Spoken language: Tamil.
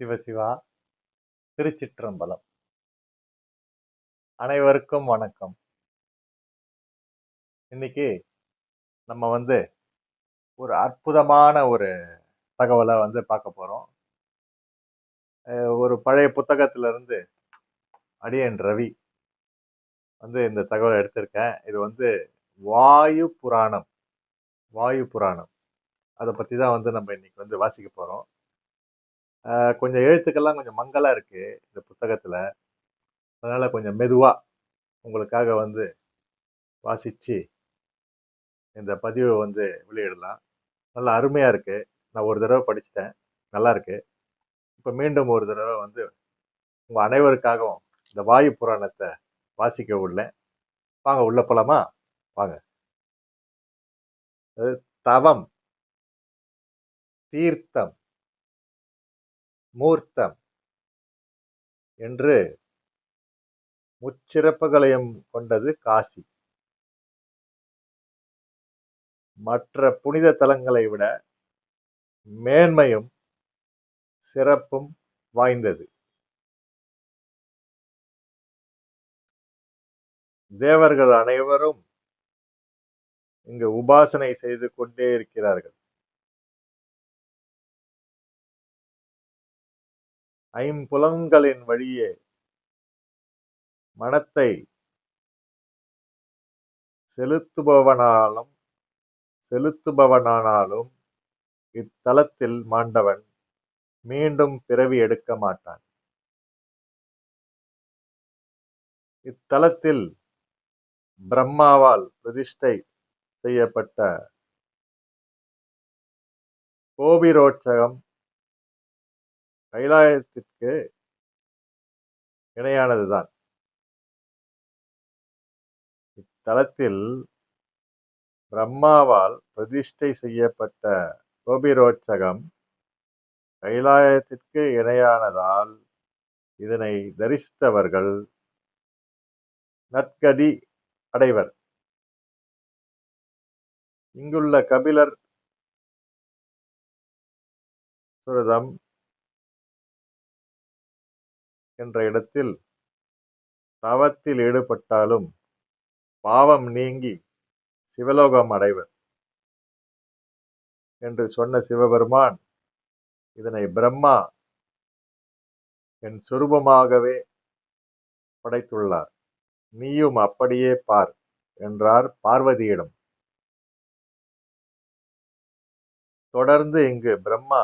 சிவசிவா திருச்சிற்றம்பலம். அனைவருக்கும் வணக்கம். இன்னைக்கு நம்ம வந்து ஒரு அற்புதமான ஒரு தகவலை வந்து பார்க்க போறோம். ஒரு பழைய புத்தகத்திலிருந்து அடியன் ரவி வந்து இந்த தகவலை எடுத்திருக்கேன். இது வந்து வாயு புராணம் வாயு புராணம். அதை பற்றி தான் வந்து நம்ம இன்னைக்கு வந்து வாசிக்க போகிறோம் கொஞ்சம் எழுத்துக்கெல்லாம் கொஞ்சம் மங்களாக இருக்குது இந்த புத்தகத்தில். அதனால் கொஞ்சம் மெதுவாக உங்களுக்காக வந்து வாசித்து இந்த பதிவை வந்து வெளியிடலாம். நல்லா அருமையாக இருக்குது நான் ஒரு தடவை படிச்சிட்டேன். நல்லாயிருக்கு இப்போ மீண்டும் ஒரு தடவை வந்து உங்கள் அனைவருக்காகவும் இந்த வாயு புராணத்தை வாசிக்க உள்ளேன். வாங்க உள்ள போலாமா? வாங்க. தவம் தீர்த்தம். மூர்த்தம் என்று முச்சிறப்புகளையும் கொண்டது காசி. மற்ற புனித தலங்களை விட மேன்மையும் சிறப்பும் வாய்ந்தது. தேவர்கள் அனைவரும் இங்கு உபாசனை செய்து கொண்டே இருக்கிறார்கள். ஐம்புலன்களின் வழியே மனத்தை செலுத்துபவனாலும் செலுத்துபவனானாலும் இத்தலத்தில் மாண்டவன் மீண்டும் பிறவி எடுக்க மாட்டான். இத்தலத்தில் பிரம்மாவால் பிரதிஷ்டை செய்யப்பட்ட கோபிரோட்சகம் கைலாயத்திற்கு இணையானதுதான். இத்தலத்தில் பிரம்மாவால் பிரதிஷ்டை செய்யப்பட்ட கோபிரோச்சகம் கைலாயத்திற்கு இணையானதால் இதனை தரிசித்தவர்கள் நற்கதி அடைவர். இங்குள்ள கபிலர் சுரதம் என்ற இடத்தில் தவத்தில் ஈடுபட்டாலும் பாவம் நீங்கி சிவலோகம் அடைவர் என்று சொன்ன சிவபெருமான் இதனை பிரம்மா என் சுரூபமாகவே படைத்துள்ளார். நீயும் அப்படியே பார் என்றார் பார்வதியிடம். தொடர்ந்து இங்கு பிரம்மா